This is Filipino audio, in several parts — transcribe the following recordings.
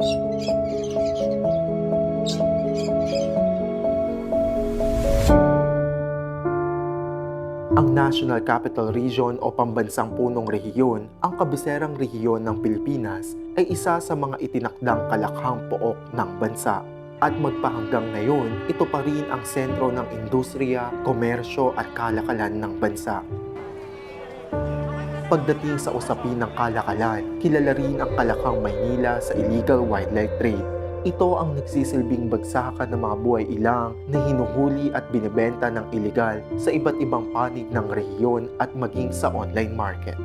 Ang National Capital Region o pambansang punong rehiyon, ang kabiserang rehiyon ng Pilipinas, ay isa sa mga itinakdang kalakhang pook ng bansa. At magpahanggang ngayon, ito pa rin ang sentro ng industriya, komersyo at kalakalan ng bansa. Pagdating sa usapin ng kalakalan, kilala rin ang Kalakhang Maynila sa illegal wildlife trade. Ito ang nagsisilbing bagsakan ng mga buhay ilang na hinuhuli at binibenta ng ilegal sa iba't ibang panig ng rehiyon at maging sa online market.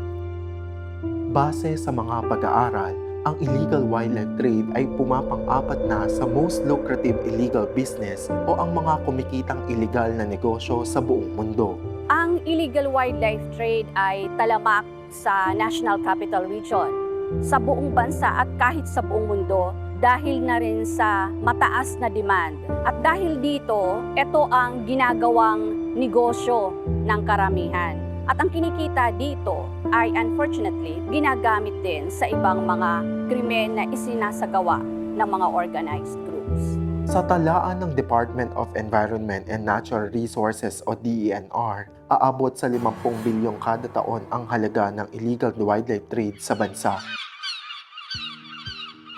Base sa mga pag-aaral, ang illegal wildlife trade ay pumapang-apat na sa most lucrative illegal business o ang mga kumikitang illegal na negosyo sa buong mundo. Ang illegal wildlife trade ay talamak sa National Capital Region, sa buong bansa at kahit sa buong mundo dahil na rin sa mataas na demand. At dahil dito, ito ang ginagawang negosyo ng karamihan. At ang kinikita dito ay unfortunately ginagamit din sa ibang mga krimen na isinasagawa ng mga organized groups. Sa talaan ng Department of Environment and Natural Resources o DENR, aabot sa 50 bilyong kada taon ang halaga ng illegal wildlife trade sa bansa.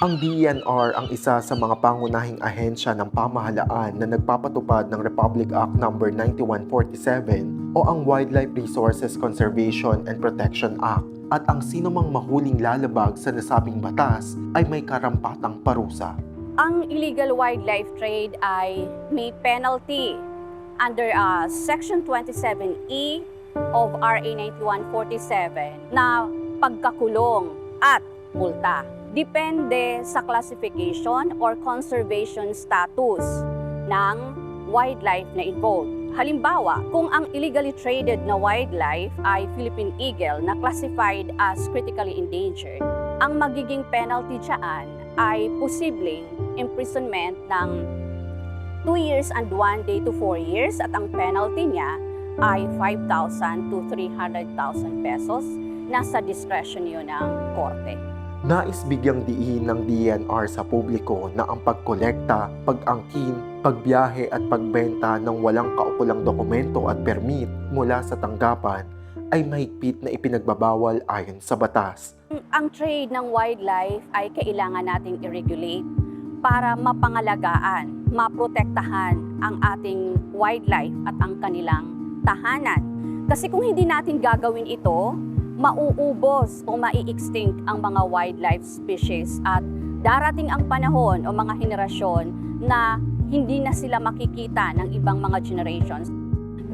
Ang DENR ang isa sa mga pangunahing ahensya ng pamahalaan na nagpapatupad ng Republic Act No. 9147 o ang Wildlife Resources Conservation and Protection Act at ang sinumang mahuling lalabag sa nasabing batas ay may karampatang parusa. Ang illegal wildlife trade ay may penalty under uh, Section 27E of RA 9147 na pagkakulong at multa. Depende sa classification or conservation status ng wildlife na involved. Halimbawa, kung ang illegally traded na wildlife ay Philippine eagle na classified as critically endangered, ang magiging penalty dyan ay posibleng imprisonment ng 2 years and 1 day to 4 years at ang penalty niya ay 5,000 to 300,000 pesos. Nasa discretion yun ng korte. Nais bigyang diin ng DNR sa publiko na ang pagkolekta, pag-angkin, pagbiyahe at pagbenta ng walang kaukulang dokumento at permit mula sa tanggapan ay mahigpit na ipinagbabawal ayon sa batas. Ang trade ng wildlife ay kailangan nating i-regulate para mapangalagaan, maprotektahan ang ating wildlife at ang kanilang tahanan. Kasi kung hindi natin gagawin ito, mauubos o mai-extinct ang mga wildlife species at darating ang panahon o mga henerasyon na hindi na sila makikita ng ibang mga generations.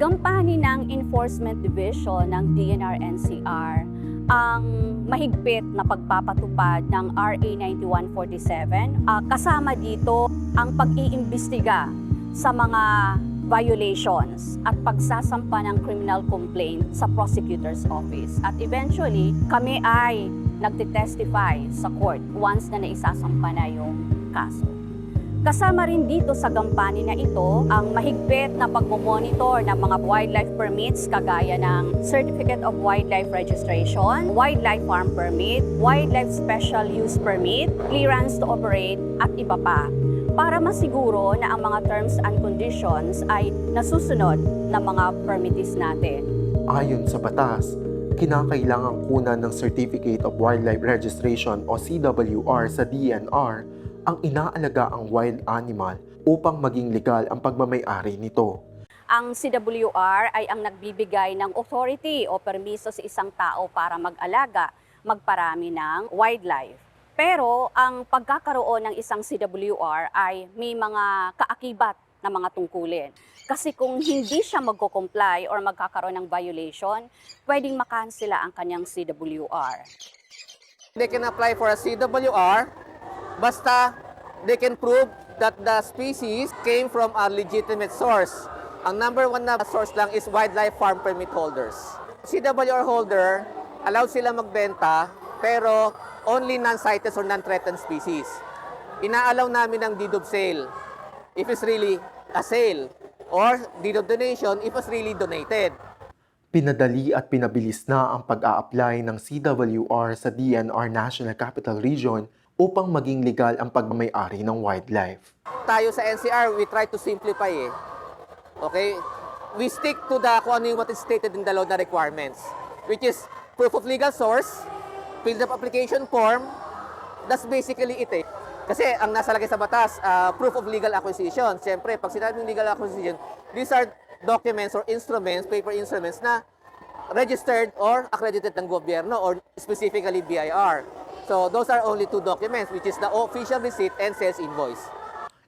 Gampanin ng Enforcement Division ng DNR-NCR ang mahigpit na pagpapatupad ng RA 9147. Ah, kasama dito ang pag-iimbestiga sa mga violations at pagsasampa ng criminal complaint sa prosecutor's office. At eventually, kami ay nagtitestify sa court once na naisasampa na yung kaso. Kasama rin dito sa gampanin na ito ang mahigpit na pagmomonitor ng mga wildlife permits kagaya ng Certificate of Wildlife Registration, Wildlife Farm Permit, Wildlife Special Use Permit, Clearance to Operate at iba pa para masiguro na ang mga terms and conditions ay nasusunod ng mga permittees natin. Ayon sa batas, kinakailangang kunan ng Certificate of Wildlife Registration o CWR sa DNR ang inaalaga ang wild animal upang maging legal ang pagmamayari nito. Ang CWR ay ang nagbibigay ng authority o permiso sa isang tao para mag-alaga, magparami ng wildlife. Pero ang pagkakaroon ng isang CWR ay may mga kaakibat na mga tungkulin. Kasi kung hindi siya magko-comply or magkakaroon ng violation, pwedeng makansela ang kanyang CWR. They can apply for a CWR basta they can prove that the species came from a legitimate source. Ang number one na source lang is wildlife farm permit holders. CWR holder, allowed sila magbenta pero only non-cited or non-threatened species. Inaalaw namin ang deed of sale if it's really a sale or deed of donation if it's really donated. Pinadali at pinabilis na ang pag-a-apply ng CWR sa DNR National Capital Region upang maging legal ang pagmamayari ng wildlife. tayo sa NCR, we try to simplify eh. Okay? We stick to the kung ano yung what is stated in the law na requirements. Which is proof of legal source, field of application form, that's basically it eh. Kasi ang nasa lagay sa batas, ah, proof of legal acquisition. Siyempre, pag sinabing legal acquisition, these are documents or instruments, paper instruments na registered or accredited ng gobyerno or specifically BIR. So those are only two documents which is the official receipt and sales invoice.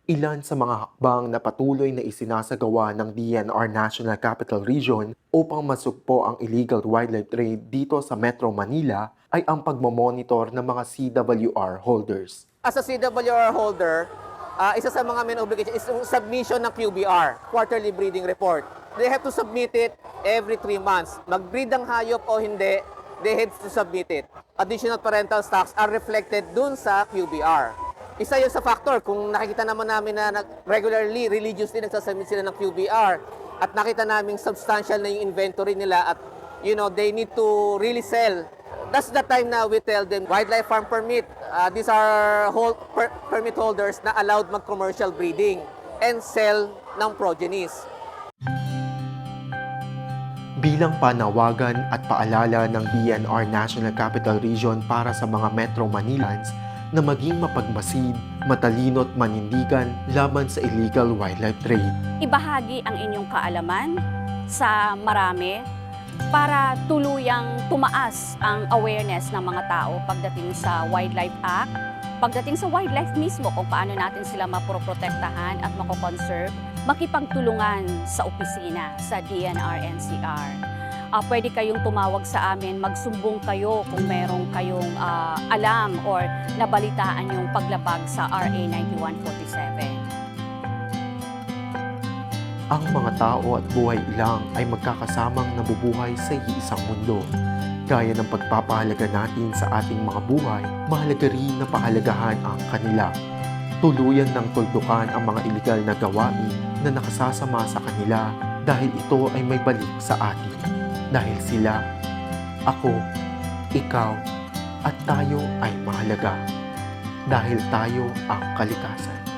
Ilan sa mga hakbang na patuloy na isinasagawa ng DNR National Capital Region upang masugpo ang illegal wildlife trade dito sa Metro Manila ay ang pagmamonitor ng mga CWR holders. As a CWR holder, ah, isa sa mga main obligation is yung submission ng QBR, Quarterly Breeding Report. They have to submit it every three months. Mag-breed ang hayop o hindi, they have to submit it. Additional parental stocks are reflected dun sa QBR. Isa yun sa factor, kung nakikita naman namin na regularly, religiously nagsasubmit sila ng QBR at nakita namin substantial na yung inventory nila at you know, they need to really sell that's the time na we tell them wildlife farm permit. Uh, these are hold, per- permit holders na allowed mag-commercial breeding and sell ng progenies. Bilang panawagan at paalala ng DNR National Capital Region para sa mga Metro Manilans na maging mapagmasid, matalino at manindigan laban sa illegal wildlife trade. Ibahagi ang inyong kaalaman sa marami para tuluyang tumaas ang awareness ng mga tao pagdating sa Wildlife Act, pagdating sa wildlife mismo kung paano natin sila mapoprotektahan at makoconserve, makipagtulungan sa opisina sa DNR NCR. Ah, pwede kayong tumawag sa amin, magsumbong kayo kung merong kayong ah, alam or nabalitaan yung paglabag sa RA 9147. Ang mga tao at buhay ilang ay magkakasamang nabubuhay sa iisang mundo. Gaya ng pagpapahalaga natin sa ating mga buhay, mahalaga rin na pahalagahan ang kanila. Tuluyan ng tuldukan ang mga iligal na gawain na nakasasama sa kanila dahil ito ay may balik sa atin. Dahil sila, ako, ikaw, at tayo ay mahalaga. Dahil tayo ang kalikasan.